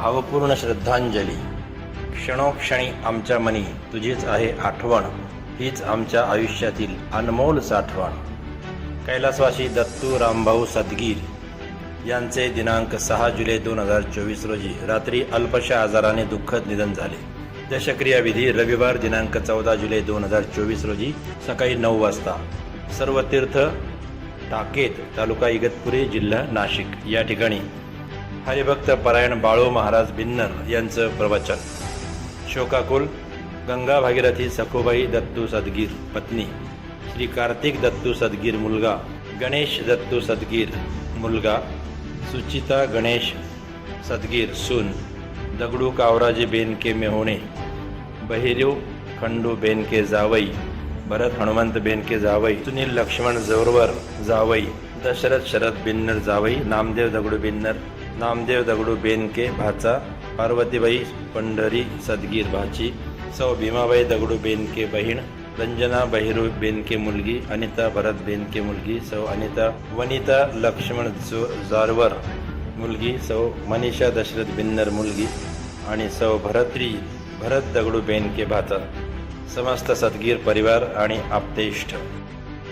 भावपूर्ण श्रद्धांजली. क्षणोक्षणी आमच्या मनी तुझीच आहे आठवण हीच आमच्या आयुष्यातील अनमोल साठवण. कैलासवासी दत्तू रामभाऊ सदगीर यांचे दिनांक सहा जुलै दोन हजार चोवीस रोजी रात्री अल्पशा आजाराने दुःखद निधन झाले. दशक्रिया विधी रविवार दिनांक चौदा जुलै दोन हजार चोवीस रोजी सकाळी नऊ वाजता. सर्व तीर्थ टाकेत तालुका इगतपुरी जिल्हा नाशिक. या ठिकाणी हरिभक्त परायण बाळू महाराज बिन्नर यांचं प्रवचन. शोकाकुल गंगा भागीरथी सखोबाई दत्तू सदगीर पत्नी श्री कार्तिक दत्तू सदगीर मुलगा गणेश दत्तू सदगीर मुलगा सुचिता गणेश सदगीर सून दगडू कावराजी बेनके मेहोणे बहिरीव खंडू बेनके जावई भरत हनुमंत बेनके जावई सुनील लक्ष्मण जोरवर जावई दशरथ शरद बिन्नर जावई नामदेव दगडू बिन्नर नामदेव दगडू बेनके भाचा पार्वतीबाई पंढरी सदगीर भाची सौ भीमाबाई दगडू बेनके बहीण रंजना बहिरू बेनके मुलगी अनिता भरत बेनके मुलगी सौ अनिता वनिता लक्ष्मण जो जारवर मुलगी सौ मनीषा दशरथ बिन्नर मुलगी आणि सौ भरत्री भरत दगडू बेनके भाचा. समस्त सदगीर परिवार आणि आपतेष्ठ